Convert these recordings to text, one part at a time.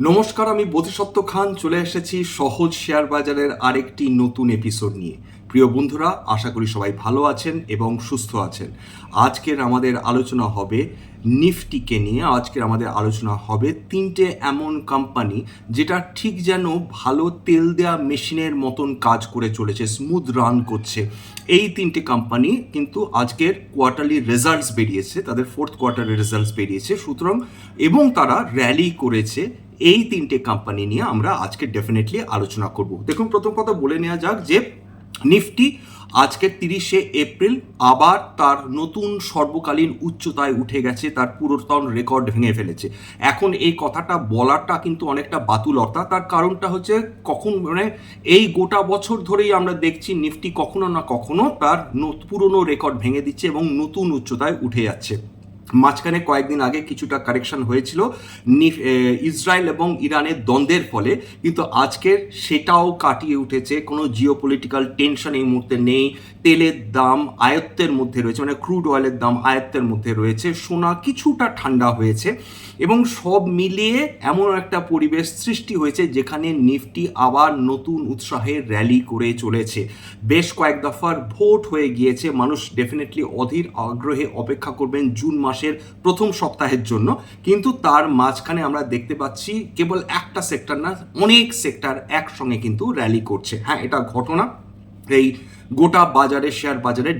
নমস্কার, আমি বোধিসত্ত্ব খান। চলে এসেছি সহজ শেয়ার বাজারের আরেকটি নতুন এপিসোড নিয়ে। প্রিয় বন্ধুরা, আশা করি সবাই ভালো আছেন এবং সুস্থ আছেন। আজকের আমাদের আলোচনা হবে নিফটিকে নিয়ে। আজকের আমাদের আলোচনা হবে তিনটে এমন কোম্পানি যেটা ঠিক যেন ভালো তেল দেওয়া মেশিনের মতন কাজ করে চলেছে স্মুথ রান করছে। এই তিনটে কোম্পানি কিন্তু আজকের কোয়ার্টারলি রেজাল্টস বেরিয়েছে, তাদের ফোর্থ কোয়ার্টারের রেজাল্টস বেরিয়েছে। সুতরাং, এবং তারা র্যালি করেছে এই তিনটে কোম্পানি নিয়ে আমরা আজকে ডেফিনেটলি আলোচনা করব। দেখুন, প্রথম কথা বলে নেওয়া যাক যে নিফটি আজকের তিরিশে এপ্রিল আবার তার নতুন সর্বকালীন উচ্চতায় উঠে গেছে, তার পুরাতন রেকর্ড ভেঙে ফেলেছে। এখন এই কথাটা বলাটা কিন্তু অনেকটা বাতুলতা তার কারণটা হচ্ছে কখন মানে এই গোটা বছর ধরেই আমরা দেখছি নিফটি কখনো না কখনো তার পুরনো রেকর্ড ভেঙে দিচ্ছে এবং নতুন উচ্চতায় উঠে যাচ্ছে। মাঝখানে কয়েকদিন আগে কিছুটা কারেকশন হয়েছিল। ইসরায়েল এবং ইরানের দ্বন্দ্বের ফলে, কিন্তু আজকের সেটাও কাটিয়ে উঠেছে। কোনো জিও পলিটিক্যাল টেনশন এই মুহূর্তে নেই। তেলের দাম আয়ত্তের মধ্যে রয়েছে মানে ক্রুড অয়েলের দাম আয়ত্তের মধ্যে রয়েছে, সোনা কিছুটা ঠান্ডা হয়েছে এবং সব মিলিয়ে এমন একটা পরিবেশ সৃষ্টি হয়েছে যেখানে নিফটি আবার নতুন উৎসাহে র্যালি করে চলেছে। বেশ কয়েক দফার ভোট হয়ে গিয়েছে, মানুষ ডেফিনেটলি অধীর আগ্রহে অপেক্ষা করবেন জুন মাসের প্রথম সপ্তাহের জন্য, কিন্তু তার মাঝখানে আমরা দেখতে পাচ্ছি কেবল একটা সেক্টর না, অনেক সেক্টর একসঙ্গে কিন্তু র্যালি করছে। হ্যাঁ এটা ঘটনা। এই গোটা বাজারে শেয়ার বাজারে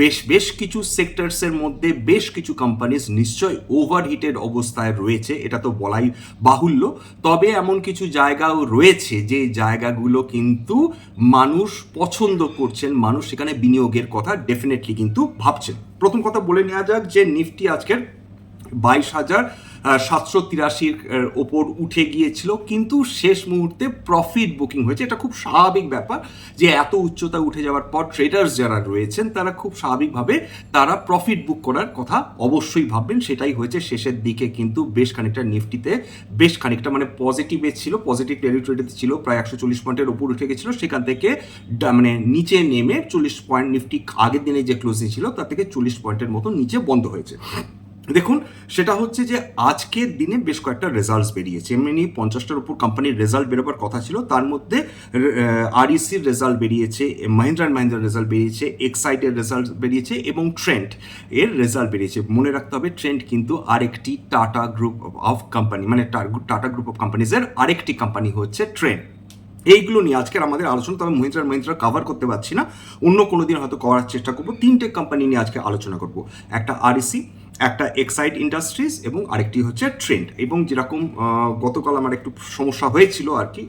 বেশ বেশ কিছু সেক্টরসের মধ্যে বেশ কিছু কোম্পানিজ নিশ্চয় ওভারহিটেড অবস্থায় রয়েছে, এটা তো বলাই বাহুল্য। তবে এমন কিছু জায়গাও রয়েছে যে জায়গাগুলো কিন্তু মানুষ পছন্দ করছেন, মানুষ সেখানে বিনিয়োগের কথা ডেফিনেটলি কিন্তু ভাবছেন। প্রথম কথা বলে নেওয়া যাক যে নিফটি আজকের বাইশ হাজার সাতশো তিরাশির ওপর উঠে গিয়েছিল। কিন্তু শেষ মুহূর্তে প্রফিট বুকিং হয়েছে। এটা খুব স্বাভাবিক ব্যাপার যে এত উচ্চতা উঠে যাওয়ার পর ট্রেডার্স যারা রয়েছেন, তারা খুব স্বাভাবিকভাবে তারা প্রফিট বুক করার কথা অবশ্যই ভাববেন। সেটাই হয়েছে শেষের দিকে। কিন্তু বেশ খানিকটা নিফটিতে বেশ খানিকটা মানে পজিটিভে ছিল। পজিটিভ টেরিটরিতে ছিল। প্রায় একশো চল্লিশ পয়েন্টের ওপর উঠে গেছিল সেখান থেকে মানে নিচে নেমে চল্লিশ পয়েন্ট নিফটি আগের দিনে যে ক্লোজিং ছিল, তার থেকে চল্লিশ পয়েন্টের মতো নিচে বন্ধ হয়েছে। দেখুন, সেটা হচ্ছে যে আজকের দিনে বেশ কয়েকটা রেজাল্টস বেরিয়েছে। এমনি পঞ্চাশটার উপর কোম্পানির রেজাল্ট বেরোবার কথা ছিল, তার মধ্যে আরইসির রেজাল্ট বেরিয়েছে মাহিন্দ্রা অ্যান্ড মাহিন্দ্রার রেজাল্ট বেরিয়েছে এক্সাইটের রেজাল্ট বেরিয়েছে এবং ট্রেন্ড এর রেজাল্ট বেরিয়েছে। মনে রাখতে হবে ট্রেন্ড কিন্তু আরেকটি টাটা গ্রুপ অফ কোম্পানি মানে টাটা গ্রুপ অফ কোম্পানিজের আরেকটি কোম্পানি হচ্ছে ট্রেন্ড এইগুলো নিয়ে আজকের আমাদের আলোচনা, তবে মহিন্দ্রা মহিন্দ্রা কভার করতে পারছি না। অন্য কোনো দিন হয়তো করার চেষ্টা করব। তিনটে কোম্পানি নিয়ে আজকে আলোচনা করব। একটা আরইসি একটা এক্সাইড ইন্ডাস্ট্রিজ এবং আরেকটি হচ্ছে ট্রেন্ড এবং যেরকম গতকাল আমার একটু সমস্যা হয়েছিল আর কি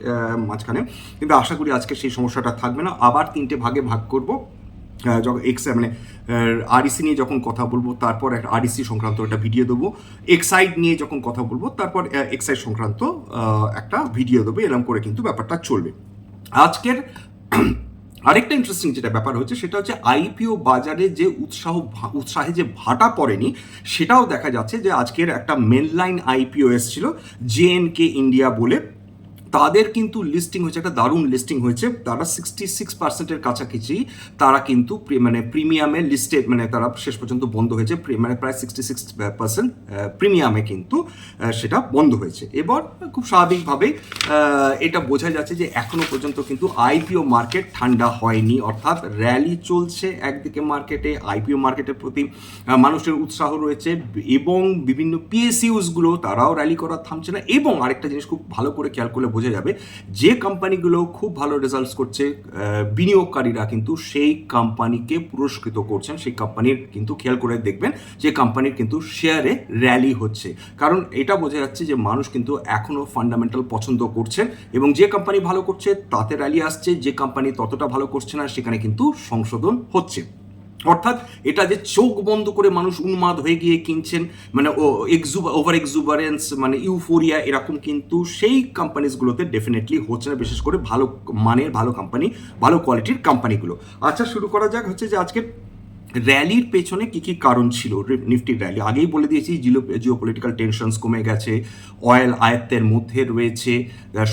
মাঝখানে। কিন্তু আশা করি আজকে সেই সমস্যাটা থাকবে না। আবার তিনটে ভাগে ভাগ করব। যখন এক্স মানে আরইসি নিয়ে যখন কথা বলব, তারপর একটা আরইসি সংক্রান্ত একটা ভিডিও দেবো। এক্সাইড নিয়ে যখন কথা বলব, তারপর এক্সাইড সংক্রান্ত একটা ভিডিও দেবো। এরকম করে কিন্তু ব্যাপারটা চলবে। আজকের আরেকটা ইন্টারেস্টিং যেটা ব্যাপার হচ্ছে সেটা হচ্ছে আইপিও বাজারে যে উৎসাহ উৎসাহে যে ভাটা পড়েনি, সেটাও দেখা যাচ্ছে যে আজকের একটা মেনলাইন আইপিও এসেছিল জেএনকে ইন্ডিয়া বলে। তাদের কিন্তু লিস্টিং হয়েছে একটা দারুণ লিস্টিং হয়েছে। তারা সিক্সটি সিক্স পার্সেন্টের কাছাকাছি তারা কিন্তু মানে প্রিমিয়ামে লিস্টেড মানে তারা শেষ পর্যন্ত বন্ধ হয়েছে। মানে প্রায় সিক্সটি সিক্স পার্সেন্ট প্রিমিয়ামে কিন্তু সেটা বন্ধ হয়েছে। এবার খুব স্বাভাবিকভাবেই আহ, এটা বোঝা যাচ্ছে যে এখনও পর্যন্ত কিন্তু আইপিও মার্কেট ঠান্ডা হয়নি। অর্থাৎ র্যালি চলছে একদিকে মার্কেটে আইপিও মার্কেটের প্রতি মানুষের উৎসাহ রয়েছে এবং বিভিন্ন পিএসইউসগুলো তারাও র্যালি করা থামছে না। এবং আরেকটা জিনিস খুব ভালো করে খেয়াল করলে বোঝা যাবে যে কোম্পানিগুলো খুব ভালো রেজাল্টস করছে বিনিয়োগকারীরা কিন্তু সেই কোম্পানিকে পুরস্কৃত করছেন। সেই কোম্পানির কিন্তু খেয়াল করে দেখবেন যে কোম্পানির কিন্তু শেয়ারে র্যালি হচ্ছে। কারণ এটা বোঝা যাচ্ছে যে মানুষ কিন্তু এখনও ফান্ডামেন্টাল পছন্দ করছেন এবং যে কোম্পানি ভালো করছে, তাতে র্যালি আসছে। যে কোম্পানি ততটা ভালো করছে না, সেখানে কিন্তু সংশোধন হচ্ছে। অর্থাৎ এটা যে চোখ বন্ধ করে মানুষ উন্মাদ হয়ে গিয়ে কিনছেন মানে ও এক্সুবা ওভার এক্সুবারেন্স মানে ইউফোরিয়া এরকম কিন্তু সেই কোম্পানিজগুলোতে ডেফিনেটলি হচ্ছে না, বিশেষ করে ভালো মানের, ভালো কোম্পানি ভালো কোয়ালিটির কোম্পানিগুলো আচ্ছা শুরু করা যাক হচ্ছে যে আজকে র্যালির পেছনে কি কি কারণ ছিল? নিফটির র্যালি আগেই বলে দিয়েছি জিও জিও পলিটিক্যাল টেনশনস কমে গেছে অয়েল আয়ত্তের মধ্যে রয়েছে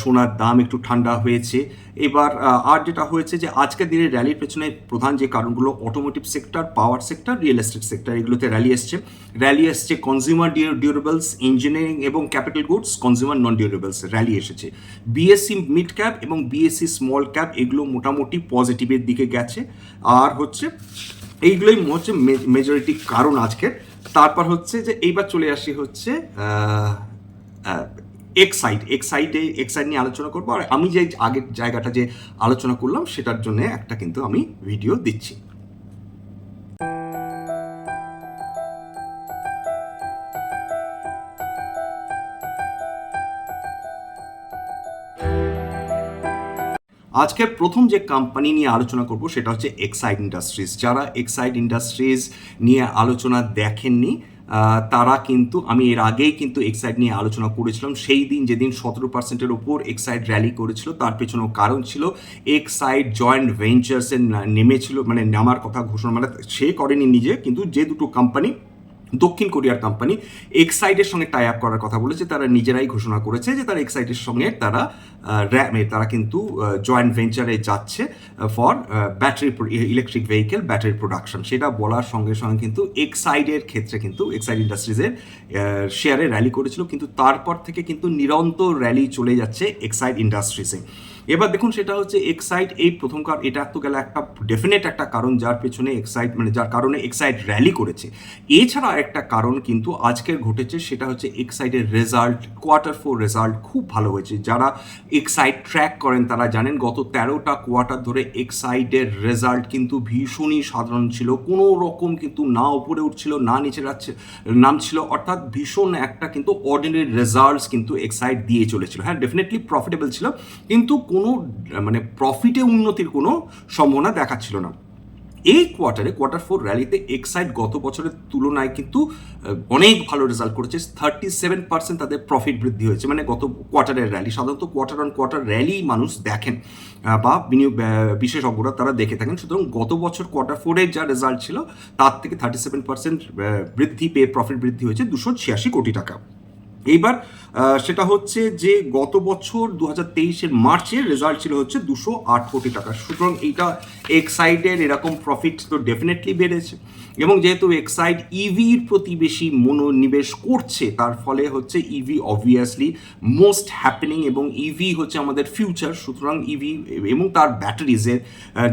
সোনার দাম একটু ঠান্ডা হয়েছে। এবার আর যেটা হয়েছে যে আজকের দিনের র্যালির পেছনে প্রধান যে কারণগুলো automotive sector power sector real estate sector এগুলোতে র্যালি এসছে। র্যালি এসছে কনজিউমার ডিউরেবলস ইঞ্জিনিয়ারিং এবং capital goods consumer non durables rally এসেছে বিএসসি মিড ক্যাপ এবং বিএসসি স্মল ক্যাপ এগুলো মোটামুটি পজিটিভের দিকে গেছে। আর হচ্ছে এইগুলোই হচ্ছে মেজরিটি কারণ আজকের। তারপর হচ্ছে যে এইবার চলে আসি হচ্ছে এক্সাইট এক্সাইডে এক্সাইড নিয়ে আলোচনা করব। আর আমি যে আগের জায়গাটা যে আলোচনা করলাম, সেটার জন্য একটা কিন্তু আমি ভিডিও দিচ্ছি। আজকের প্রথম যে কোম্পানি নিয়ে আলোচনা করব সেটা হচ্ছে এক্সাইড ইন্ডাস্ট্রিজ যারা এক্সাইড ইন্ডাস্ট্রিজ নিয়ে আলোচনা দেখেননি তারা কিন্তু, আমি এর আগেই কিন্তু এক্সাইড নিয়ে আলোচনা করেছিলাম। সেই দিন যেদিন সতেরো পার্সেন্টের ওপর এক্সাইড র্যালি করেছিল, তার পেছনেও কারণ ছিল এক্সাইড জয়েন্ট ভেঞ্চার্সে নেমেছিল মানে নামার কথা ঘোষণা মানে সে করেনি নিজে, কিন্তু যে দুটো কোম্পানি দক্ষিণ কোরিয়ার কোম্পানি এক্সাইডের সঙ্গে টাই আপ করার কথা বলেছে। তারা নিজেরাই ঘোষণা করেছে যে তারা এক্সাইডের সঙ্গে তারা র্যামে তারা কিন্তু জয়েন্ট ভেঞ্চারে যাচ্ছে for battery electric vehicle battery production সেটা বলার সঙ্গে সঙ্গে কিন্তু এক্সাইডের ক্ষেত্রে কিন্তু এক্সাইড ইন্ডাস্ট্রিজের শেয়ারে র্যালি করেছিল। কিন্তু তারপর থেকে কিন্তু নিরন্তর র্যালি চলে যাচ্ছে এক্সাইড ইন্ডাস্ট্রিজে এবার দেখুন সেটা হচ্ছে এক্সাইট এই প্রথম কার, এটা তো গেলে একটা ডেফিনেট একটা কারণ যার পেছনে এক্সাইট মানে যার কারণে এক্সাইট র্যালি করেছে। এছাড়া একটা কারণ কিন্তু আজকের ঘটেছে, সেটা হচ্ছে এক্সাইডের রেজাল্ট কোয়ার্টার ফোর রেজাল্ট খুব ভালো হয়েছে। যারা এক্সাইট ট্র্যাক করেন, তারা জানেন গত তেরোটা কোয়ার্টার ধরে এক্সাইটের রেজাল্ট কিন্তু ভীষণই সাধারণ ছিল। কোনো রকম কিন্তু না উপরে উঠছিল, না নিচে যাচ্ছে নাম ছিল অর্থাৎ ভীষণ একটা কিন্তু অর্ডিনারি রেজাল্টস কিন্তু এক্সাইড দিয়ে চলেছিল। হ্যাঁ ডেফিনেটলি প্রফিটেবল ছিল। কিন্তু কোনো মানে প্রফিটে উন্নতির কোনো সম্ভাবনা দেখাচ্ছিল না। এই কোয়ার্টারে কোয়ার্টার ফোর র্যালিতে এক্সাইড গত বছরের তুলনায় কিন্তু অনেক ভালো রেজাল্ট করেছে। থার্টি সেভেন পার্সেন্ট তাদের প্রফিট বৃদ্ধি হয়েছে। মানে গত কোয়ার্টারের র্যালি সাধারণত কোয়ার্টার অন কোয়ার্টার র্যালি মানুষ দেখেন বা বিনিয়োগ বিশেষজ্ঞরা তারা দেখে থাকেন। সুতরাং গত বছর কোয়ার্টার ফোরের যা রেজাল্ট ছিল, তার থেকে থার্টি সেভেন পার্সেন্ট বৃদ্ধি পেয়ে প্রফিট বৃদ্ধি হয়েছে দুশো ছিয়াশি কোটি টাকা। এইবার সেটা হচ্ছে যে গত বছর দু হাজার তেইশের মার্চের রেজাল্ট ছিল হচ্ছে দুশো আট কোটি টাকা। সুতরাং এইটা এক্সাইডের এরকম প্রফিট তো ডেফিনেটলি বেড়েছে। এবং যেহেতু এক্সাইড ইভির প্রতি বেশি মনোনিবেশ করছে, তার ফলে হচ্ছে ইভি অবভিয়াসলি মোস্ট হ্যাপেনিং এবং ইভি হচ্ছে আমাদের ফিউচার সুতরাং ইভি এবং তার ব্যাটারিজের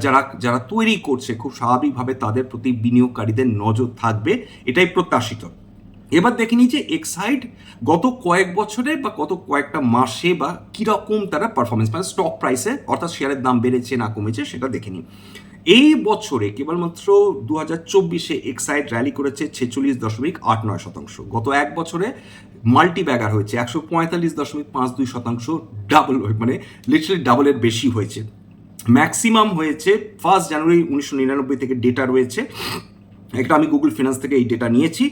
যারা যারা তৈরি করছে, খুব স্বাভাবিকভাবে তাদের প্রতি বিনিয়োগকারীদের নজর থাকবে। এটাই প্রত্যাশিত। এবার দেখে নিই যে এক্সাইড গত কয়েক বছরে বা গত কয়েকটা মাসে বা কীরকম তারা পারফরমেন্স মানে স্টক প্রাইসে অর্থাৎ শেয়ারের দাম বেড়েছে না কমেছে সেটা দেখে নিই। এই বছরে কেবলমাত্র দু হাজার চব্বিশে এক্সাইড র্যালি করেছে ছেচল্লিশ দশমিক আট নয় শতাংশ। গত এক বছরে মাল্টি ব্যাগার হয়েছে একশো পঁয়তাল্লিশ দশমিক পাঁচ দুই শতাংশ ডাবল মানে লিটারালি ডাবলের বেশি হয়েছে। ম্যাক্সিমাম হয়েছে ফার্স্ট জানুয়ারি উনিশশো নিরানব্বই থেকে ডেটা রয়েছে। একটা আমি গুগল ফিনান্স থেকে এই ডেটা নিয়েছি।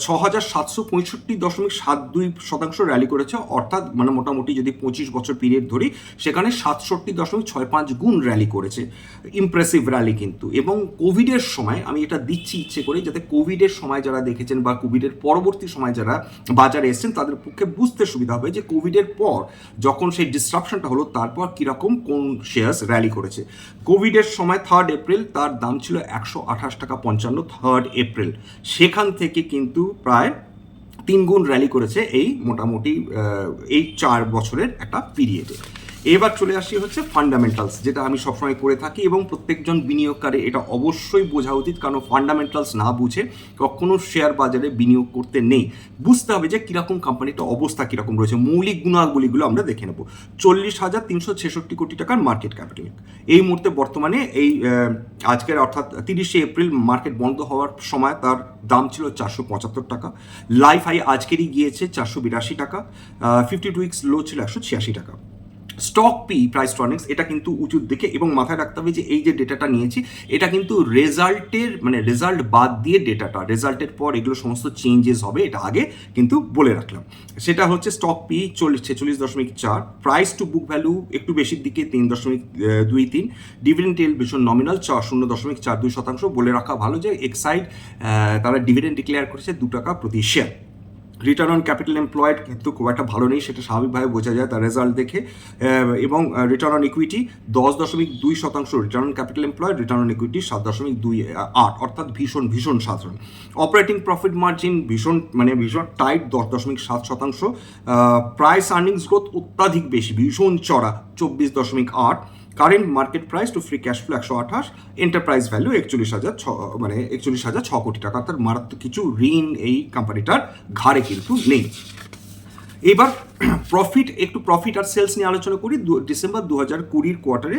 ছ হাজার সাতশো পঁয়ষট্টি দশমিক সাত দুই শতাংশ র্যালি করেছে। অর্থাৎ মানে মোটামুটি যদি পঁচিশ বছর পিরিয়ড ধরি, সেখানে সাতষট্টি দশমিক ছয় পাঁচ গুণ র্যালি করেছে। ইমপ্রেসিভ র্যালি কিন্তু। এবং কোভিডের সময় আমি এটা দিচ্ছি ইচ্ছে করে, যাতে কোভিডের সময় যারা দেখেছেন বা কোভিডের পরবর্তী সময় যারা বাজারে এসেছেন, তাদের পক্ষে বুঝতে সুবিধা হবে যে কোভিডের পর যখন সেই ডিসরাপশনটা হলো, তারপর কীরকম কোন শেয়ার্স র্যালি করেছে। কোভিডের সময় থার্ড এপ্রিল তার দাম ছিল একশো আঠাশ টাকা পঞ্চান্ন থার্ড এপ্রিল সেখান থেকে কিন্তু প্রায় তিন গুণ র্যালি করেছে এই মোটামুটি এই চার বছরের একটা পিরিয়ডে এবার চলে আসি হচ্ছে ফান্ডামেন্টালস যেটা আমি সবসময় করে থাকি এবং প্রত্যেকজন বিনিয়োগকারী এটা অবশ্যই বোঝা উচিত, কারণ ফান্ডামেন্টালস না বুঝে কখনো শেয়ার বাজারে বিনিয়োগ করতে নেই। বুঝতে হবে যে কীরকম কোম্পানিটা অবস্থা কীরকম রয়েছে। মৌলিক গুণাবলীগুলো আমরা দেখে নেব। চল্লিশ হাজার তিনশো ছেষট্টি কোটি টাকার মার্কেট ক্যাপিটাল এই মুহূর্তে বর্তমানে এই আজকের অর্থাৎ তিরিশে এপ্রিল মার্কেট বন্ধ হওয়ার সময় তার দাম ছিল চারশো পঁচাত্তর টাকা। লাইফ হাই আজকেরই গিয়েছে চারশো বিরাশি টাকা। ফিফটি টু উইক্স লো ছিল একশো ছিয়াশি টাকা। স্টক পি প্রাইস ট্রনিক্স এটা কিন্তু উঁচুর দিকে এবং মাথায় রাখতে হবে যে এই যে ডেটাটা নিয়েছি, এটা কিন্তু রেজাল্টের মানে রেজাল্ট বাদ দিয়ে ডেটাটা রেজাল্টের পর এগুলো সমস্ত চেঞ্জেস হবে, এটা আগে কিন্তু বলে রাখলাম। সেটা হচ্ছে স্টক পি চল্লিশ, ছেচল্লিশ দশমিক চার প্রাইস টু বুক ভ্যালু একটু বেশির দিকে তিন দশমিক দুই তিন ডিভিডেন্ড টেল ভীষণ নমিনাল চার শূন্য দশমিক চার দুই শতাংশ, বলে রাখা ভালো যে এক্সাইড তারা ডিভিডেন্ড ডিক্লেয়ার করেছে দু টাকা প্রতি share return on capital employed কিন্তু খুব একটা ভালো নেই, সেটা স্বাভাবিকভাবে বোঝা যায় তার রেজাল্ট দেখে। এবং রিটার্ন অন ইকুইটি দশ দশমিক দুই শতাংশ return on capital employed return on equity সাত দশমিক দুই আট, অর্থাৎ ভীষণ ভীষণ সাধারণ। অপারেটিং প্রফিট মার্জিন ভীষণ মানে ভীষণ টাইট দশ দশমিক সাত শতাংশ। প্রাইস আর্নিংস গ্রোথ অত্যাধিক বেশি, ভীষণ চড়া, চব্বিশ দশমিক আট। Current market price to free cash flow একশো আঠাশ এন্টারপ্রাইজ ভ্যালু একচল্লিশ হাজার ছ মানে একচল্লিশ হাজার ছ কোটি টাকা। তার মারাত্মক কিছু ঋণ এই কোম্পানিটার ঘাড়ে কিন্তু নেই। এবার প্রফিট একটু প্রফিট আর সেলস নিয়ে আলোচনা করি। ডিসেম্বর দু হাজার কুড়ির কোয়ার্টারে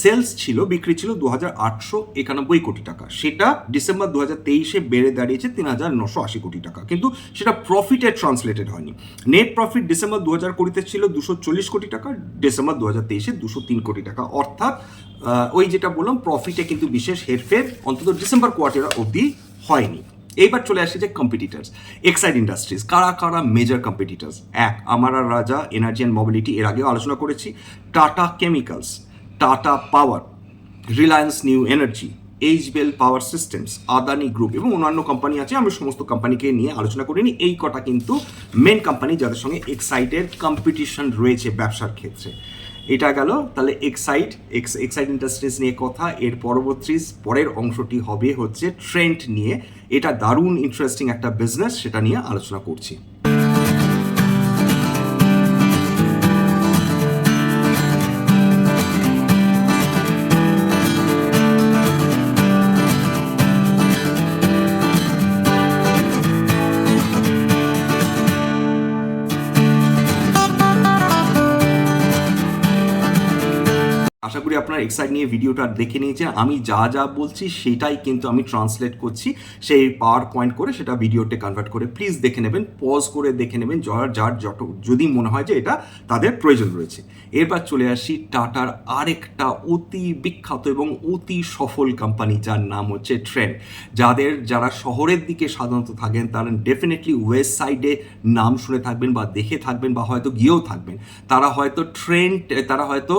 সেলস ছিল, বিক্রি ছিল দু হাজার আটশো একানব্বই কোটি টাকা। সেটা ডিসেম্বর দু হাজার তেইশে বেড়ে দাঁড়িয়েছে তিন হাজার নশো আশি কোটি টাকা। কিন্তু সেটা প্রফিটে ট্রান্সলেটেড হয়নি। নেট প্রফিট ডিসেম্বর দু হাজার কুড়িতে ছিল দুশো চল্লিশ কোটি টাকা ডিসেম্বর দু হাজার তেইশে দুশো তিন কোটি টাকা। অর্থাৎ ওই যেটা বললাম প্রফিটে কিন্তু বিশেষ হেরফের অন্তত ডিসেম্বর কোয়ার্টার অবধি হয়নি। এইবার চলে আসে যে কম্পিটিটার্স এক্সাইড ইন্ডাস্ট্রিজ কারা কারা মেজর কম্পিটিটার্স এক আমার আর রাজা এনার্জি অ্যান্ড মোবিলিটি এর আগেও আলোচনা করেছি। Tata chemicals Tata power Reliance new energy HBL power systems Adani group এবং অন্যান্য কোম্পানি আছে আমি সমস্ত কোম্পানিকে নিয়ে আলোচনা করিনি। এই কটা কিন্তু মেন কোম্পানি যাদের সঙ্গে এক্সাইটের কম্পিটিশন রয়েছে ব্যবসার ক্ষেত্রে। এটা গেল, তাহলে এক্সাইট এক্স এক্সাইট ইন্ডাস্ট্রিজ নিয়ে কথা, এর পরবর্তী পরের অংশটি হবে হচ্ছে ট্রেন্ড নিয়ে। এটা দারুণ ইন্টারেস্টিং একটা বিজনেস সেটা নিয়ে আলোচনা করছি। এক্সাইট নিয়ে ভিডিওটা দেখে নিয়েছেন আমি যা যা বলছি সেটাই কিন্তু আমি ট্রান্সলেট করছি। সেই পাওয়ার পয়েন্ট করে সেটা ভিডিওতে কনভার্ট করে প্লিজ দেখে নেবেন পজ করে দেখে নেবেন যার যার যত যদি মনে হয় যে এটা তাদের প্রয়োজন রয়েছে। এরপর চলে আসি টাটার আরেকটা অতি বিখ্যাত এবং অতি সফল কোম্পানি যার নাম হচ্ছে ট্রেন যাদের যারা শহরের দিকে সাধারণত থাকেন তারা ডেফিনেটলি ওয়েস্ট সাইডে নাম শুনে থাকবেন বা দেখে থাকবেন বা হয়তো গিয়েও থাকবেন। তারা হয়তো ট্রেন তারা হয়তো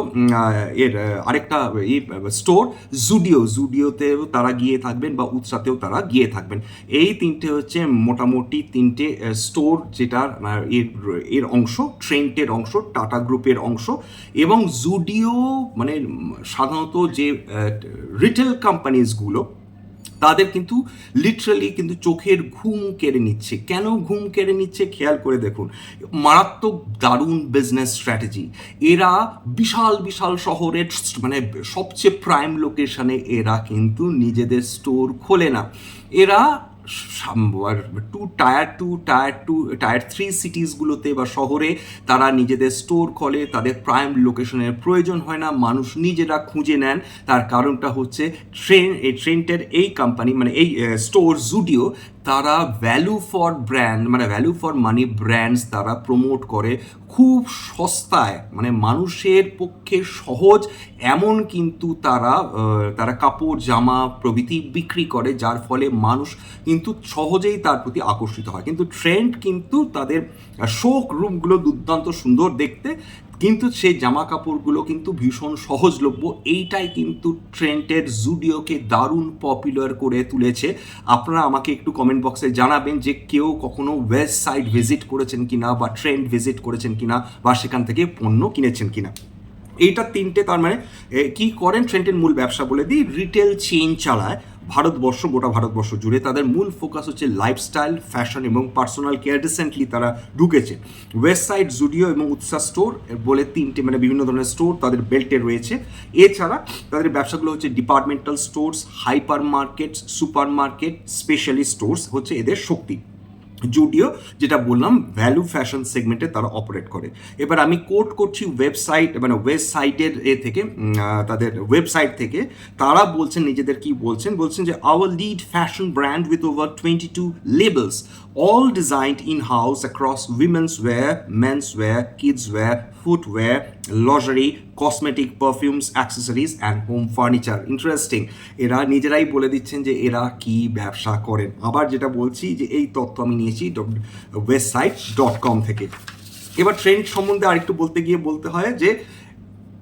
এর আহ, এর এই স্টোর জুডিও জুডিওতেও তারা গিয়ে থাকবেন বা উৎসাতেও তারা গিয়ে থাকবেন। এই তিনটে হচ্ছে মোটামুটি তিনটে স্টোর যেটার এর এর অংশ ট্রেন্টের অংশ টাটা গ্রুপের অংশ এবং জুডিও মানে সাধারণত যে রিটেল কোম্পানিজগুলো তাদের কিন্তু লিটারালি কিন্তু চোখের ঘুম কেড়ে নিচ্ছে। কেন ঘুম কেড়ে নিচ্ছে? খেয়াল করে দেখুন। মারাত্মক দারুণ বিজনেস স্ট্র্যাটেজি এরা বিশাল বিশাল শহরের মানে সবচেয়ে প্রাইম লোকেশনে এরা কিন্তু নিজেদের স্টোর খোলে না। এরা two tier two tier two, tier three সিটিসগুলোতে বা শহরে তারা নিজেদের স্টোর খোলে, তাদের প্রাইম লোকেশনের প্রয়োজন হয় না, মানুষ নিজেরা খুঁজে নেন। তার কারণটা হচ্ছে ট্রেন এই ট্রেনটের এই কোম্পানি মানে এই স্টোর জুডিও তারা ভ্যালু ফর ব্র্যান্ড মানে ভ্যালু ফর মানি ব্র্যান্ডস তারা প্রমোট করে খুব সস্তায়। মানে মানুষের পক্ষে সহজ, এমন কিন্তু তারা তারা কাপড়, জামা প্রভৃতি বিক্রি করে, যার ফলে মানুষ কিন্তু সহজেই তার প্রতি আকর্ষিত হয়। কিন্তু ট্রেন্ড কিন্তু তাদের শোক রুমগুলো দুর্দান্ত সুন্দর দেখতে, কিন্তু সেই জামা কাপড়গুলো কিন্তু ভীষণ সহজলভ্য। এইটাই কিন্তু ট্রেন্টের জুডিওকে দারুণ পপুলার করে তুলেছে। আপনারা আমাকে একটু কমেন্ট বক্সে জানাবেন যে কেউ কখনো ওয়েস্ট সাইড ভিজিট করেছেন কিনা বা ট্রেন্ড ভিজিট করেছেন কিনা বা সেখান থেকে পণ্য কিনেছেন কিনা। এইটা তিনটে, তার মানে কি করেন? ট্রেন্টের মূল ব্যবসা বলে দিই রিটেল চেইন চালায়। ভারতবর্ষ, গোটা ভারতবর্ষ জুড়ে তাদের মূল ফোকাস হচ্ছে লাইফস্টাইল ফ্যাশন এবং পার্সোনাল কেয়ার রিসেন্টলি তারা ঢুকেছে। ওয়েস্ট সাইড জুডিও এবং উৎসাহ স্টোর বলে তিনটে মানে বিভিন্ন ধরনের স্টোর তাদের বেল্টে রয়েছে। এছাড়া তাদের ব্যবসাগুলো হচ্ছে departmental stores hypermarket supermarket specially stores হচ্ছে এদের শক্তি। জুডিও যেটা বললাম ভ্যালু ফ্যাশন সেগমেন্টে তারা অপারেট করে। এবার আমি কোট করছি ওয়েবসাইট মানে ওয়েবসাইটের এ থেকে তাদের ওয়েবসাইট থেকে। তারা বলছেন নিজেদের কি বলছেন? বলছেন যে our lead fashion brand with over twenty two labels all designed in house across women's wear, men's wear, kids wear, footwear, lingerie cosmetic perfumes accessories and home furniture interesting এরা নিজেরাই বলে দিচ্ছেন যে এরা কি ব্যবসা করেন। আবার যেটা বলছি যে এই তথ্য আমি নিয়েছি ওয়েবসাইট ডট কম থেকে। এবার ট্রেন্ড সম্বন্ধে আরেকটু বলতে গিয়ে বলতে হয় যে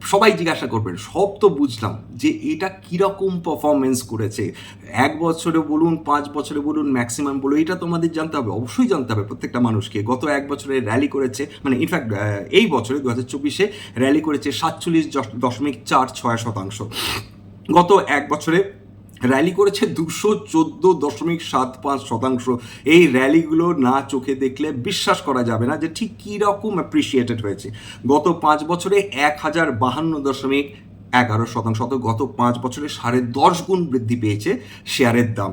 সবাই জিজ্ঞাসা করবেন, সব তো বুঝলাম যে এটা কীরকম পারফরমেন্স করেছে। এক বছরে বলুন, পাঁচ বছরে বলুন ম্যাক্সিমাম বলুন, এটা তোমাদের জানতে হবে, অবশ্যই জানতে হবে প্রত্যেকটা মানুষকে। গত এক বছরে র্যালি করেছে মানে ইনফ্যাক্ট এই বছরে দু হাজার চব্বিশে র্যালি করেছে সাতচল্লিশ দশমিক চার ছয় শতাংশ। গত এক বছরে র্যালি করেছে দুশো চোদ্দ দশমিক সাত পাঁচ শতাংশ। এই র্যালিগুলো না চোখে দেখলে বিশ্বাস করা যাবে না যে ঠিক কীরকম অ্যাপ্রিসিয়েটেড হয়েছে। গত পাঁচ বছরে এক হাজার বাহান্ন দশমিক এগারো শতাংশ অত গত পাঁচ বছরে সাড়ে দশ গুণ বৃদ্ধি পেয়েছে শেয়ারের দাম।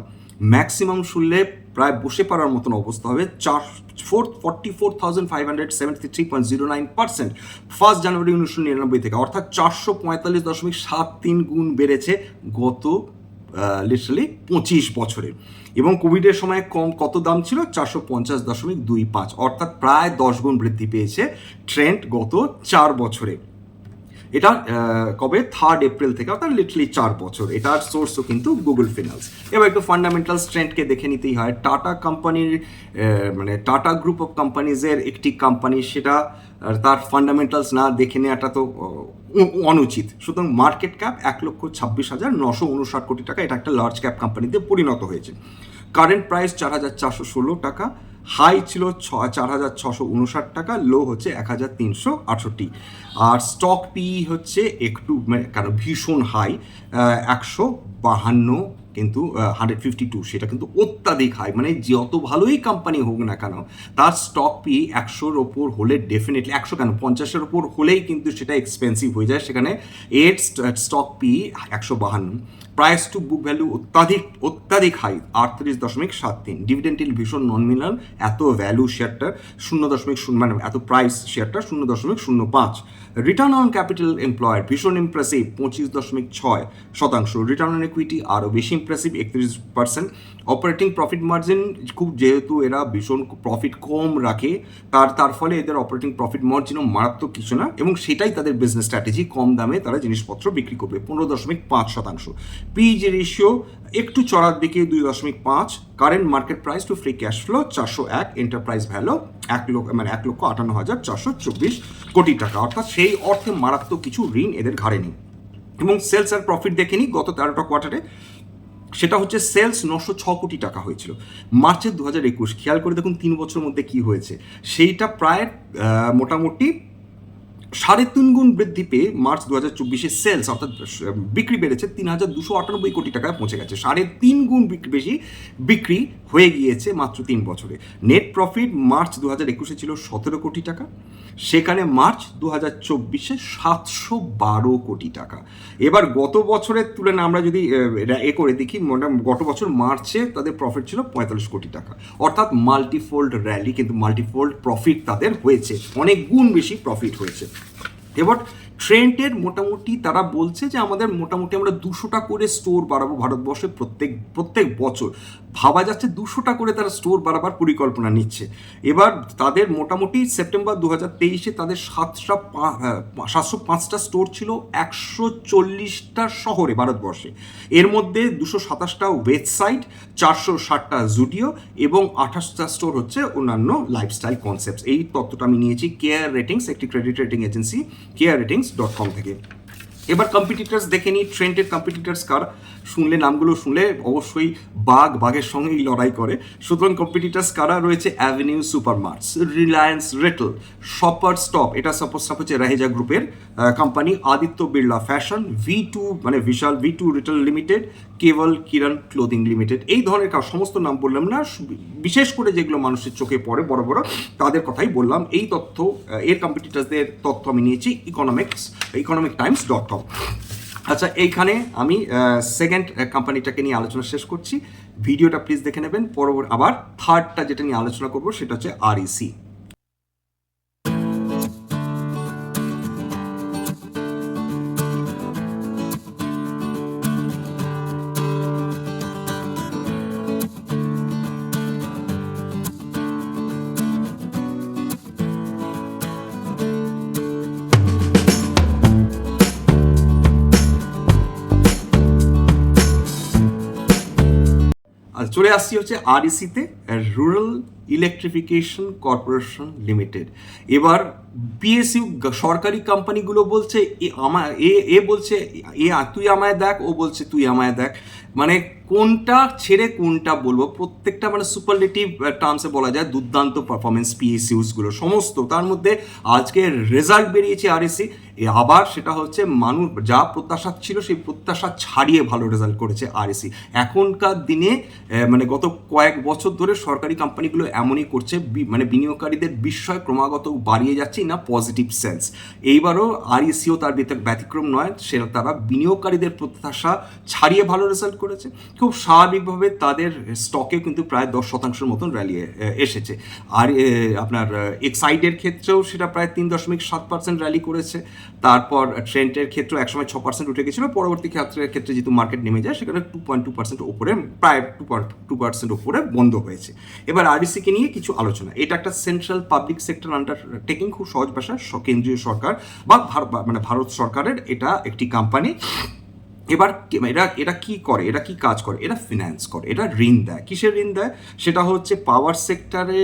ম্যাক্সিমাম শুনলে প্রায় বসে পড়ার মতন অবস্থা হবে। চার four forty four thousand five hundred seventy three point zero nine percent first January উনিশশো নিরানব্বই থেকে, অর্থাৎ চারশো পঁয়তাল্লিশ দশমিক সাত তিন গুণ বেড়েছে গত লিটারালি পঁচিশ বছরে এবং কোভিডের সময় কম কত দাম ছিল? চারশো পঞ্চাশ দশমিক দুই পাঁচ। অর্থাৎ প্রায় দশ গুণ বৃদ্ধি পেয়েছে ট্রেন্ড গত চার বছরে। এটা কবে? থার্ড এপ্রিল থেকে, অর্থাৎ লিটারলি চার বছর। এটার সোর্সও কিন্তু গুগল ফিনান্স এবার একটু ফান্ডামেন্টাল ট্রেন্ডকে দেখে নিতেই হয়। টাটা কোম্পানির মানে টাটা গ্রুপ অফ কোম্পানিজের একটি কোম্পানি সেটা তার ফান্ডামেন্টালস না দেখে নেওয়াটা তো অনুচিত। সুতরাং মার্কেট ক্যাপ এক লক্ষ ছাব্বিশ হাজার নশো উনষাট কোটি টাকা। এটা একটা লার্জ ক্যাপ কোম্পানিতে পরিণত হয়েছে। কারেন্ট প্রাইস চার হাজার চারশো ষোলো টাকা। হাই ছিল ছ, চার হাজার ছশো উনষাট টাকা। লো হচ্ছে এক হাজার তিনশো আটষট্টি। আর স্টক পি হচ্ছে একটু মানে কেন ভীষণ হাই একশো বাহান্ন কিন্তু হান্ড্রেড ফিফটি টু সেটা কিন্তু অত্যাধিক হাই মানে যত ভালোই কোম্পানি হোক না কেন, তার স্টক পি একশোর ওপর হলে ডেফিনেটলি একশো কেন? পঞ্চাশের ওপর হলেই কিন্তু সেটা এক্সপেন্সিভ হয়ে যায়। সেখানে এর স্টক পি একশো বাহান্ন। প্রাইস টু বুক ভ্যালু অত্যাধিক অত্যাধিক হাই আটত্রিশ দশমিক সাত তিন। ডিভিডেন্টিল ভীষণ নন মিলান এত ভ্যালু শেয়ারটার শূন্য দশমিক শূন্য মানে এত প্রাইস শেয়ারটা শূন্য দশমিক শূন্য পাঁচ। রিটার্ন অন ক্যাপিটাল এমপ্লয়েড ভীষণ ইমপ্রেসিভ পঁচিশ দশমিক ছয় শতাংশ। রিটার্ন অন ইকুইটি আরও বেশি ইমপ্রেসিভ একত্রিশ পার্সেন্ট অপারেটিং প্রফিট মার্জিন খুব যেহেতু এরা ভীষণ প্রফিট কম রাখে, তার তার ফলে এদের অপারেটিং প্রফিট মার্জিনও মারাত্মক কিছু না, এবং সেটাই তাদের বিজনেস স্ট্র্যাটেজি কম দামে তারা জিনিসপত্র বিক্রি করবে, পনেরো দশমিক পাঁচ শতাংশ। পিজি রেশিও একটু চড়ার দিকে, দুই দশমিক পাঁচ। Current market price to free cash flow চারশো এক এন্টারপ্রাইজ ভ্যালু এক লক্ষ মানে এক লক্ষ আটান্ন হাজার চারশো চব্বিশ কোটি টাকা। অর্থাৎ সেই অর্থে মারাত্মক কিছু ঋণ এদের ঘাড়ে নেই এবং সেলস আর প্রফিট দেখে নিই গত তেরোটা কোয়ার্টারে সেটা হচ্ছে সেলস নশো ছ কোটি টাকা হয়েছিল। মার্চের দু হাজার একুশ, খেয়াল করে দেখুন তিন বছরের মধ্যে কি হয়েছে। সেইটা প্রায় মোটামুটি সাড়ে তিন গুণ বৃদ্ধি পেয়ে মার্চ দু হাজার চব্বিশে সেলস, অর্থাৎ বিক্রি বেড়েছে তিন হাজার দুশো আটানব্বই কোটি টাকায় পৌঁছে গেছে। সাড়ে তিন গুণ বেশি বিক্রি হয়ে গিয়েছে মাত্র তিন বছরে। নেট প্রফিট মার্চ দু হাজার একুশে ছিল সতেরো কোটি টাকা, সেখানে মার্চ দু হাজার চব্বিশে সাতশো বারো কোটি টাকা। এবার গত বছরের তুলনায় আমরা যদি এ করে দেখি গত বছর মার্চে তাদের প্রফিট ছিল পঁয়তাল্লিশ কোটি টাকা। অর্থাৎ মাল্টিফোল্ড র্যালি কিন্তু মাল্টিফোল্ড প্রফিট তাদের হয়েছে। অনেক গুণ বেশি প্রফিট হয়েছে। এবার ট্রেন্টের মোটামুটি তারা বলছে যে আমাদের মোটামুটি আমরা দুশোটা করে স্টোর বাড়াবো ভারতবর্ষে প্রত্যেক প্রত্যেক বছর। ভাবা যাচ্ছে দুশোটা করে তারা স্টোর বাড়াবার পরিকল্পনা নিচ্ছে। এবার তাদের মোটামুটি সেপ্টেম্বর দু হাজার তেইশে তাদের সাতটা সাতশো পাঁচটা স্টোর ছিল একশো চল্লিশটা শহরে ভারতবর্ষে। এর মধ্যে দুশো সাতাশটা ওয়েবসাইট চারশো ষাটটা জুডিও এবং আঠাশটা স্টোর হচ্ছে অন্যান্য লাইফস্টাইল কনসেপ্টস এই তথ্যটা আমি নিয়েছি কেয়ার রেটিংস একটি credit rating agency care ratings dot com থেকে। এবার কম্পিটিটার্স দেখে নিই ট্রেন্ডের কম্পিটিটার্স কার, শুনলে নামগুলো শুনলে অবশ্যই বাঘ বাঘের সঙ্গেই লড়াই করে। সুতরাং কম্পিটিটার্স কারা রয়েছে? Avenue super marts Reliance retail shopper stop এটা সাপোজ হচ্ছে রাহেজা গ্রুপের company Aditya Birla fashion V two মানে Vishal V two retail limited Kewal Kiran clothing limited. এই ধরনের সমস্ত নাম বললাম না বিশেষ করে যেগুলো মানুষের চোখে পড়ে, বড় বড়, তাদের কথাই বললাম। এই তথ্য এর কম্পিটিটার্সদের তথ্য আমি নিয়েছি economics economic times dot com আচ্ছা এইখানে আমি সেকেন্ড কোম্পানিটাকে নিয়ে আলোচনা শেষ করছি। ভিডিওটা প্লিজ দেখে নেবেন। পরবর্তী আবার থার্ডটা যেটা নিয়ে আলোচনা করব, সেটা হচ্ছে আর ইসি চলে আসছি হচ্ছে আরইসিতে রুরাল ইলেকট্রিফিকেশন কর্পোরেশন লিমিটেড এবার পিএসইউ সরকারি কোম্পানিগুলো বলছে, এ আমায় এ এ বলছে, এ তুই আমায় দেখ, ও বলছে, তুই আমায় দেখ। মানে কোনটা ছেড়ে কোনটা বলব? প্রত্যেকটা মানে সুপারলেটিভ টার্মসে বলা যায় দুর্দান্ত পারফরমেন্স পিএসইউসগুলো সমস্ত, তার মধ্যে আজকে রেজাল্ট বেরিয়েছে আরএসি আবার সেটা হচ্ছে মানুষ যা প্রত্যাশা ছিল সেই প্রত্যাশা ছাড়িয়ে ভালো রেজাল্ট করেছে আরএসি এখনকার দিনে মানে গত কয়েক বছর ধরে সরকারি কোম্পানিগুলো এমনই করছে মানে বিনিয়োগকারীদের বিস্ময় ক্রমাগত বাড়িয়ে যাচ্ছে না পজিটিভ সেন্স এইবারও আরইসিও তার ব্যতি- ব্যতিক্রম নয়, সেটা তারা বিনিয়োগকারীদের প্রত্যাশা ছাড়িয়ে ভালো রেজাল্ট করেছে। খুব স্বাভাবিকভাবে তাদের স্টকে কিন্তু প্রায় দশ শতাংশের মতন র্যালি এসেছে। আর আপনার এক্সাইডের ক্ষেত্রেও সেটা প্রায় তিন দশমিক সাত পার্সেন্ট র্যালি করেছে। তারপর ট্রেন্টের ক্ষেত্রেও একসময় ছ পার্সেন্ট উঠে গেছিল। পরবর্তী ক্ষেত্রের ক্ষেত্রে যেহেতু মার্কেট নেমে যায় সেখানে টু পয়েন্ট টু পার্সেন্ট উপরে প্রায় টু পয়েন্ট টু পার্সেন্ট উপরে বন্ধ হয়েছে। এবার আরবিসিকে নিয়ে কিছু আলোচনা। এটা একটা central public sector undertaking খুব সহজ ভাষায় কেন্দ্রীয় সরকার বা মানে ভারত সরকারের এটা একটি কোম্পানি এবার এরা এটা কি করে? এটা কি কাজ করে? এটা ফিনান্স করে। এটা ঋণ দেয়। কিসের ঋণ দেয়? সেটা হচ্ছে পাওয়ার সেক্টরে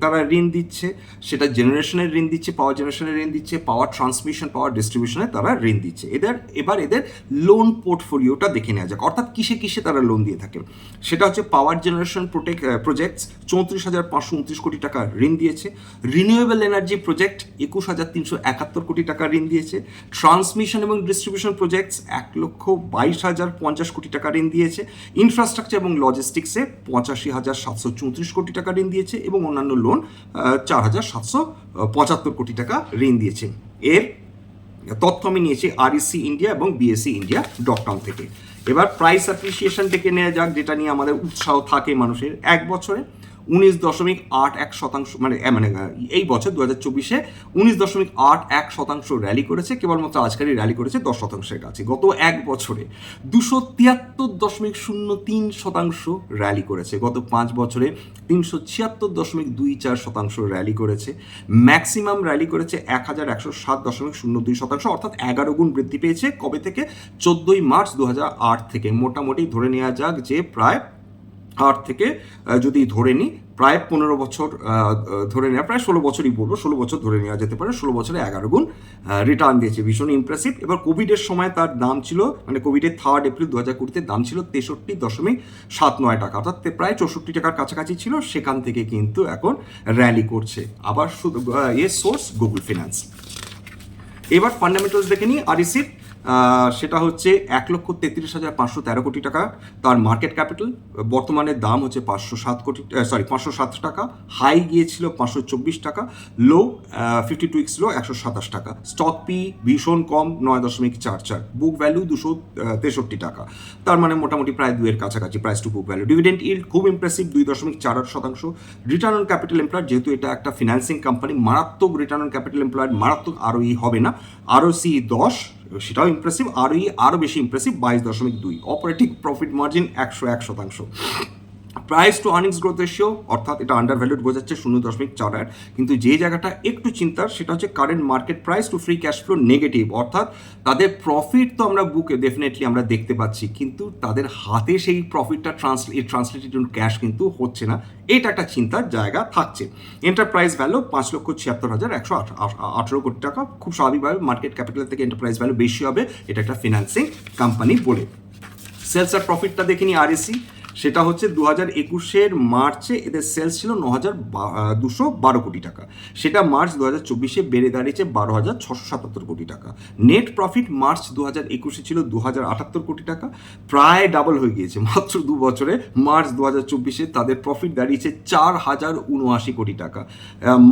তারা ঋণ দিচ্ছে, সেটা জেনারেশনের ঋণ দিচ্ছে পাওয়ার জেনারেশনের ঋণ দিচ্ছে পাওয়ার ট্রান্সমিশন পাওয়ার ডিস্ট্রিবিউশনে তারা ঋণ দিচ্ছে। এদের, এবার এদের লোন পোর্টফোলিওটা দেখে নেওয়া যাক। অর্থাৎ কিসে কিসে তারা লোন দিয়ে থাকে? সেটা হচ্ছে পাওয়ার জেনারেশন প্রোটেক্ট প্রজেক্টস চৌত্রিশ হাজার পাঁচশো উনত্রিশ কোটি টাকা ঋণ দিয়েছে। রিনিউয়েবল এনার্জি প্রজেক্ট একুশ হাজার তিনশো একাত্তর কোটি টাকা ঋণ দিয়েছে। ট্রান্সমিশন এবং ডিস্ট্রিবিউশন প্রজেক্টস এক লক্ষ বাইশ হাজার পঞ্চাশ কোটি টাকা ঋণ দিয়েছে। ইনফ্রাস্ট্রাকচার এবং লজিস্টিক্সে পঁচাশি হাজার সাতশো চৌত্রিশ কোটি টাকা ঋণ দিয়েছে এবং অন্যান্য লোন চার হাজার সাতশো পঁচাত্তর কোটি টাকা ঋণ দিয়েছে। এর তথ্য আমি নিয়েছি আরইসি ইন্ডিয়া এবং বিএসসি ইন্ডিয়া ডট কম থেকে। এবার প্রাইস অ্যাপ্রিসিয়েশন থেকে নেওয়া যাক, যেটা নিয়ে আমাদের উৎসাহ থাকে মানুষের। এক বছরে উনিশ দশমিক আট এক শতাংশ মানে মানে এই বছর দু হাজার চব্বিশে উনিশ দশমিক আট এক শতাংশ র্যালি করেছে, কেবলমাত্র আজকালই র্যালি করেছে দশ শতাংশের কাছে, গত এক বছরে। দুশো তিয়াত্তর দশমিক শূন্য তিন শতাংশ র্যালি করেছে, গত পাঁচ বছরে তিনশো ছিয়াত্তর দশমিক দুই চার শতাংশ র্যালি করেছে। ম্যাক্সিমাম র্যালি করেছে এক হাজার একশো সাত দশমিক শূন্য দুই শতাংশ, অর্থাৎ এগারো গুণ বৃদ্ধি পেয়েছে কবে থেকে? চোদ্দোই মার্চ দু হাজার আট থেকে। মোটামুটি ধরে নেওয়া যাক যে প্রায় আট থেকে যদি ধরে নিই, প্রায় পনেরো বছর ধরে নেওয়া প্রায় ষোলো বছরই বলব, ষোলো বছর ধরে নেওয়া যেতে পারে, ষোলো বছরে এগারো গুণ রিটার্ন দিয়েছে, ভীষণ ইমপ্রেসিভ এবার কোভিডের সময় তার দাম ছিল মানে কোভিডের থার্ড এপ্রিল দু হাজার কুড়িতে দাম ছিল তেষট্টি দশমিক সাত নয় টাকা, অর্থাৎ প্রায় চৌষট্টি টাকার কাছাকাছি ছিল, সেখান থেকে কিন্তু এখন র্যালি করছে। আবার শুধু এর সোর্স গুগল ফিনান্স এবার ফান্ডামেন্টালস দেখে নিই আরিসির সেটা হচ্ছে এক লক্ষ তেত্রিশ হাজার পাঁচশো তেরো কোটি টাকা। তার মার্কেট ক্যাপিটাল বর্তমানে দাম হচ্ছে পাঁচশো সাত কোটি সরি পাঁচশো সাত টাকা। হাই গিয়েছিল পাঁচশো চব্বিশ টাকা। Low fifty two x low একশো সাতাশ টাকা। স্টক পি ভীষণ কম, নয় দশমিক চার চার। বুক ভ্যালু দুশো তেষট্টি টাকা। তার মানে মোটামুটি প্রায় দুয়ের কাছাকাছি price to book value dividend yield খুব ইমপ্রেসিভ দুই দশমিক চার আট শতাংশ। রিটার্ন অন ক্যাপিটাল এমপ্লয়েড যেহেতু এটা একটা ফিনান্সিং কোম্পানি মারাত্মক রিটার্ন অন ক্যাপিটাল এমপ্লয়েড মারাত্মক আরওই হবে না। আরও সি দশ সেটাও ইমপ্রেসিভ আরওই আরও বেশি ইমপ্রেসিভ বাইশ দশমিক দুই। অপারেটিং প্রফিট মার্জিন একশো এক শতাংশ। Price to earnings growth ratio অর্থাৎ এটা আন্ডার ভ্যালুড বোঝাচ্ছে শূন্য দশমিক চার আট কিন্তু যে জায়গাটা একটু চিন্তার, সেটা হচ্ছে current market price to free cash flow negative অর্থাৎ তাদের প্রফিট তো আমরা বুকে ডেফিনেটলি আমরা দেখতে পাচ্ছি, কিন্তু তাদের হাতে সেই প্রফিটটা ট্রান্সলেট ট্রান্সলেটেড ক্যাশ কিন্তু হচ্ছে না। এটা একটা চিন্তার জায়গা থাকছে। এন্টারপ্রাইজ ভ্যালু পাঁচ লক্ষ ছিয়াত্তর হাজার একশো আঠারো কোটি টাকা। খুব স্বাভাবিকভাবে মার্কেট ক্যাপিটাল থেকে এন্টারপ্রাইজ ভ্যালু বেশি হবে, এটা একটা ফিনান্সিং কোম্পানি বলে। সেলস আর প্রফিটটা দেখে নিই আরএসি সেটা হচ্ছে দু হাজার একুশের মার্চে এদের সেলস ছিল ন হাজার দুশো বারো কোটি টাকা। সেটা মার্চ দু হাজার চব্বিশে বেড়ে দাঁড়িয়েছে বারো হাজার ছশো সাতাত্তর কোটি টাকা। নেট প্রফিট মার্চ দু হাজার একুশে ছিল দু হাজার আটাত্তর কোটি টাকা। প্রায় ডাবল হয়ে গিয়েছে, মাত্র দু বছরে। মার্চ দু হাজার চব্বিশে তাদের প্রফিট দাঁড়িয়েছে চার হাজার উনআশি কোটি টাকা।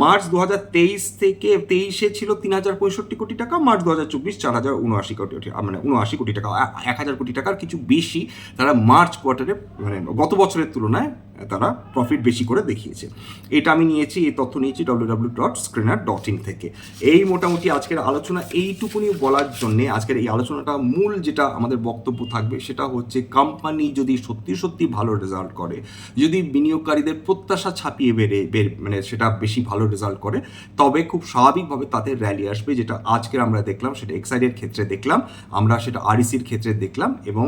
মার্চ দু হাজার তেইশ থেকে তেইশে ছিল তিন হাজার পঁয়ষট্টি কোটি টাকা। মার্চ দু হাজার চব্বিশ চার হাজার উনআশি কোটি মানে উনআশি কোটি টাকা এক হাজার কোটি টাকার কিছু বেশি তারা মার্চ কোয়ার্টারে মানে গত বছরের তুলনায় তারা প্রফিট বেশি করে দেখিয়েছে। এটা আমি নিয়েছি, এই তথ্য নিয়েছি W W dot screener dot in থেকে। এই মোটামুটি আজকের আলোচনা এইটুকুনি বলার জন্যে আজকের এই আলোচনাটা মূল যেটা আমাদের বক্তব্য থাকবে, সেটা হচ্ছে কোম্পানি যদি সত্যি সত্যি ভালো রেজাল্ট করে, যদি বিনিয়োগকারীদের প্রত্যাশা ছাপিয়ে বেড়ে, বের মানে সেটা বেশি ভালো রেজাল্ট করে, তবে খুব স্বাভাবিকভাবে তাতে র্যালি আসবে, যেটা আজকের আমরা দেখলাম, সেটা এক্সাইডের ক্ষেত্রে দেখলাম, আমরা সেটা আরইসির ক্ষেত্রে দেখলাম এবং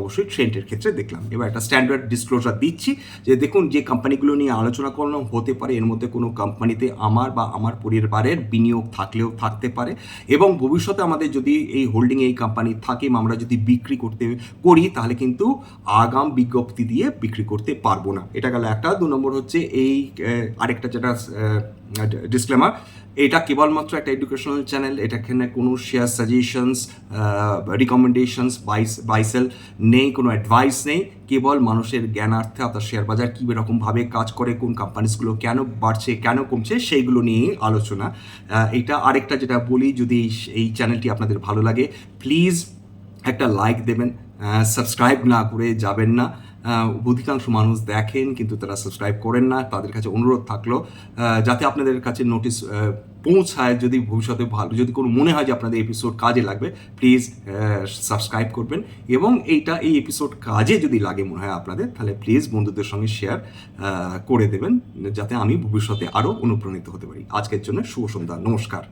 অবশ্যই ট্রেন্ডের ক্ষেত্রে দেখলাম। এবার একটা স্ট্যান্ডার্ড ডিসক্লোজার দিচ্ছি যে দেখুন যে কোম্পানিগুলো নিয়ে আলোচনা করলাম, হতে পারে এর মধ্যে কোনো কোম্পানিতে আমার বা আমার পরিবারের বিনিয়োগ থাকলেও থাকতে পারে এবং ভবিষ্যতে আমাদের যদি এই হোল্ডিং এই কোম্পানি থাকে আমরা যদি বিক্রি করতে করি, তাহলে কিন্তু আগাম বিজ্ঞপ্তি দিয়ে বিক্রি করতে পারব না। এটা গেল একটা। দু নম্বর হচ্ছে এই আরেকটা যেটা ডিসক্লেমার এটা কেবলমাত্র একটা এডুকেশনাল চ্যানেল এটা এখানে কোনো share suggestions recommendations buys buy sell নেই, কোনো অ্যাডভাইস নেই। কেবল মানুষের জ্ঞানার্থে অর্থাৎ শেয়ার বাজার কী রকমভাবে কাজ করে, কোন কোম্পানিসগুলো কেন বাড়ছে, কেন কমছে, সেইগুলো নিয়ে আলোচনা। এটা আরেকটা যেটা বলি, যদি এই- চ্যানেলটি আপনাদের ভালো লাগে প্লিজ একটা লাইক দেবেন। সাবস্ক্রাইব না করে যাবেন না। অধিকাংশ মানুষ দেখেন, কিন্তু তারা সাবস্ক্রাইব করেন না, তাদের কাছে অনুরোধ থাকল যাতে আপনাদের কাছে নোটিশ পৌঁছায়, যদি ভবিষ্যতে ভালো, যদি কোনো মনে হয় যে আপনাদের এপিসোড কাজে লাগবে প্লিজ সাবস্ক্রাইব করবেন। এবং এইটা, এই এপিসোড কাজে যদি লাগে মনে হয় আপনাদের, তাহলে প্লিজ বন্ধুদের সঙ্গে শেয়ার করে দেবেন, যাতে আমি ভবিষ্যতে আরও অনুপ্রাণিত হতে পারি। আজকের জন্য শুভ সন্ধ্যা, নমস্কার।